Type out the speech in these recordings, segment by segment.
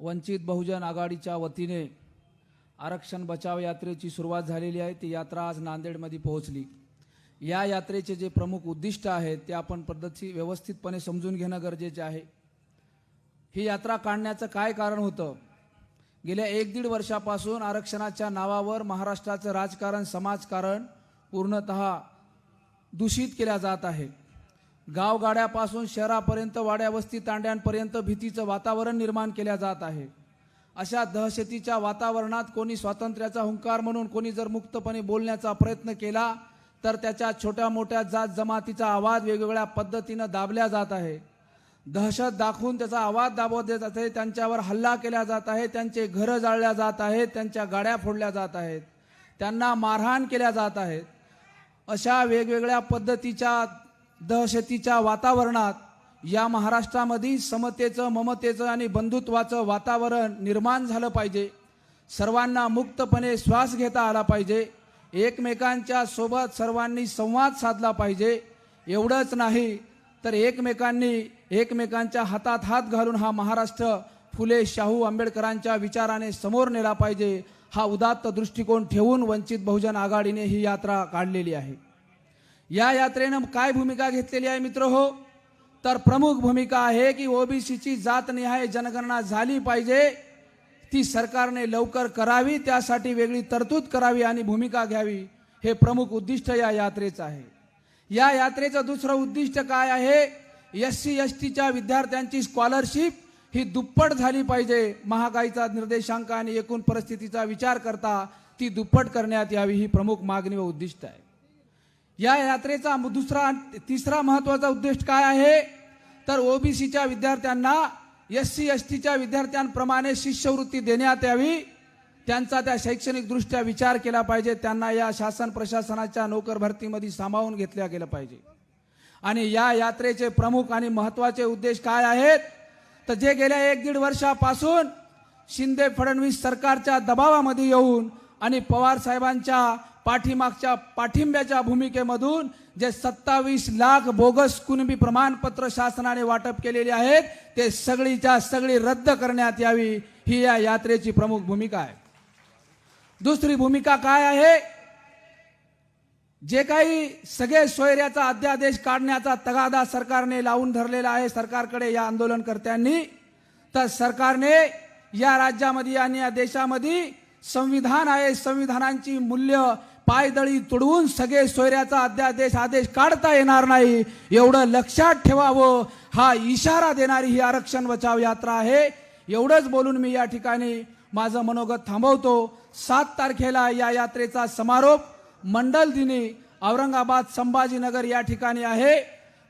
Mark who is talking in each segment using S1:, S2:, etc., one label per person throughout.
S1: वंचित बहुजन आघाडीच्या वतीने आरक्षण बचाव यात्रेची सुरुवात झालेली आहे. ती यात्रा आज नांदेडमध्ये पोहोचली. या यात्रेचे जे प्रमुख उद्दिष्ट आहेत ते आपण पद्धती व्यवस्थितपणे समजून घेणं गरजेचे आहे. ही यात्रा काढण्याचं काय कारण होतं? गेल्या एक दीड वर्षापासून आरक्षणाच्या नावावर महाराष्ट्राचं राजकारण समाजकारण पूर्णत दूषित केल्या जात आहे. गावगाड्यापासून शहरापर्यंत वाड्या वस्ती तांड्यांपर्यंत भीतीचं वातावरण निर्माण केल्या जात आहे. अशा दहशतीच्या वातावरणात कोणी स्वातंत्र्याचा हुंकार म्हणून कोणी जर मुक्तपणे बोलण्याचा प्रयत्न केला तर त्याच्या छोट्या मोठ्या जात जमातीचा आवाज वेगवेगळ्या पद्धतीनं दाबल्या जात आहे. दहशत दाखवून त्याचा आवाज दाबवले जात आहे त्यांच्यावर हल्ला केला जात आहे त्यांचे घरं जाळल्या जात आहेत त्यांच्या गाड्या फोडल्या जात आहेत त्यांना मारहाण केल्या जात आहेत. अशा वेगवेगळ्या पद्धतीच्या दहशतीच्या वातावरणात या महाराष्ट्रामध्ये समतेचं ममतेचं आणि बंधुत्वाचं वातावरण निर्माण झालं पाहिजे. सर्वांना मुक्तपणे श्वास घेता आला पाहिजे. एकमेकांच्या सोबत सर्वांनी संवाद साधला पाहिजे. एवढंच नाही तर एकमेकांनी एकमेकांच्या हातात हात घालून हा महाराष्ट्र फुले शाहू आंबेडकरांच्या विचाराने समोर नेला पाहिजे. हा उदात्त दृष्टिकोन ठेवून वंचित बहुजन आघाडीने ही यात्रा काढलेली आहे. या यात्रेनं काय भूमिका घेतलेली आहे मित्र हो? तर प्रमुख भूमिका आहे की ओबीसीची जातनिहाय जनगणना झाली पाहिजे. ती सरकारने लवकर करावी त्यासाठी वेगळी तरतूद करावी आणि भूमिका घ्यावी हे प्रमुख उद्दिष्ट या यात्रेचं आहे. या यात्रेचं दुसरं उद्दिष्ट काय आहे? एस सी एस टीच्या विद्यार्थ्यांची स्कॉलरशिप ही दुप्पट झाली पाहिजे महागाईचा निर्देशांक आणि एकूण परिस्थितीचा विचार करता ती दुप्पट करण्यात यावी ही प्रमुख मागणी व उद्दिष्ट आहे. या यात्रेचा दुसरा तिसरा महत्त्वाचा उद्देश काय आहे? तर ओबीसीच्या विद्यार्थ्यांना एस सी एस टीच्या विद्यार्थ्यांप्रमाणे शिष्यवृत्ती देण्यात यावी. त्यांचा त्या शैक्षणिकदृष्ट्या विचार केला पाहिजे. त्यांना या शासन प्रशासनाच्या नोकर भरतीमध्ये सामावून घेतल्या गेलं पाहिजे. आणि या यात्रेचे प्रमुख आणि महत्त्वाचे उद्देश काय आहेत? तर जे गेल्या एक दीड वर्षापासून शिंदे फडणवीस सरकारच्या दबावामध्ये येऊन आणि पवार साहेबांच्या पाठीमागच्या पाठिंब्याच्या भूमिकेमधून जे सत्तावीस लाख बोगस कुणबी प्रमाणपत्र शासनाने वाटप केलेले आहेत ते सगळीच्या सगळी रद्द करण्यात यावी ही या यात्रेची प्रमुख भूमिका आहे. दुसरी भूमिका काय आहे? जे काही सगळे सोयऱ्याचा अध्यादेश काढण्याचा तगादा सरकारने लावून धरलेला आहे सरकारकडे या आंदोलनकर्त्यांनी तर सरकारने या राज्यामध्ये आणि या देशामध्ये संविधान आहे संविधानांची मूल्य पायदळी तुडवून सगळे सोयऱ्याचा अध्यादेश आदेश काढता येणार नाही. एवढं लक्षात ठेवावं. हा इशारा देणारी ही आरक्षण बचाव यात्रा आहे. एवढंच बोलून मी या ठिकाणी माझं मनोगत थांबवतो. सात तारखेला या यात्रेचा समारोप मंडल दिनी औरंगाबाद संभाजीनगर या ठिकाणी आहे.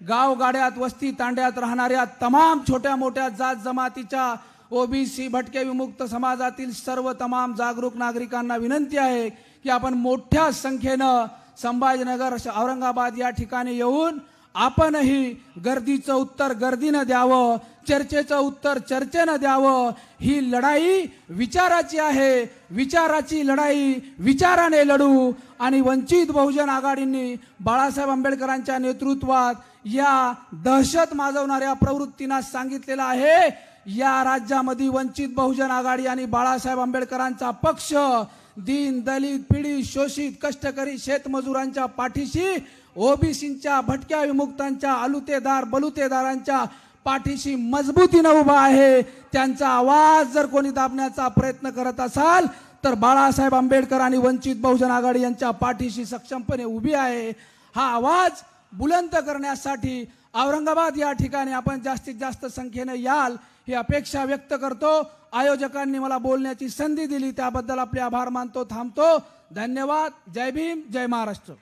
S1: गावगाड्यात वस्ती तांड्यात राहणाऱ्या तमाम छोट्या मोठ्या जात जमातीच्या ओबीसी भटके विमुक्त समाजातील सर्व तमाम जागरूक नागरिकांना विनंती आहे की आपण मोठ्या संख्येनं संभाजीनगर औरंगाबाद या ठिकाणी येऊन आपणही गर्दीचं उत्तर गर्दीनं द्यावं चर्चेचं उत्तर चर्चेनं द्यावं ही लढाई विचाराची आहे. विचाराची लढाई विचाराने लढू. आणि वंचित बहुजन आघाडींनी बाळासाहेब आंबेडकरांच्या नेतृत्वात या दहशत माजवणाऱ्या प्रवृत्तींना सांगितलेलं आहे. या राज्यामध्ये वंचित बहुजन आघाडी आणि बाळासाहेब आंबेडकरांचा पक्ष दीन दलित पीडित शोषित कष्टकरी शेतमजुरांच्या पाठीशी ओबीसींच्या भटक्या विमुक्तांच्या आलुतेदार बलुतेदारांच्या पाठीशी मजबूतीनं उभा आहे. त्यांचा आवाज जर कोणी दाबण्याचा प्रयत्न करत असाल तर बाळासाहेब आंबेडकर आणि वंचित बहुजन आघाडी यांच्या पाठीशी सक्षमपणे उभी आहे. हा आवाज बुलंद करण्यासाठी औरंगाबाद या ठिकाणी आपण जास्तीत जास्त संख्येने याल ही अपेक्षा व्यक्त करतो. आयोजकांनी मला बोलण्याची संधी दिली त्याबद्दल आपले आभार मानतो थांबतो. धन्यवाद. जय भीम जय महाराष्ट्र.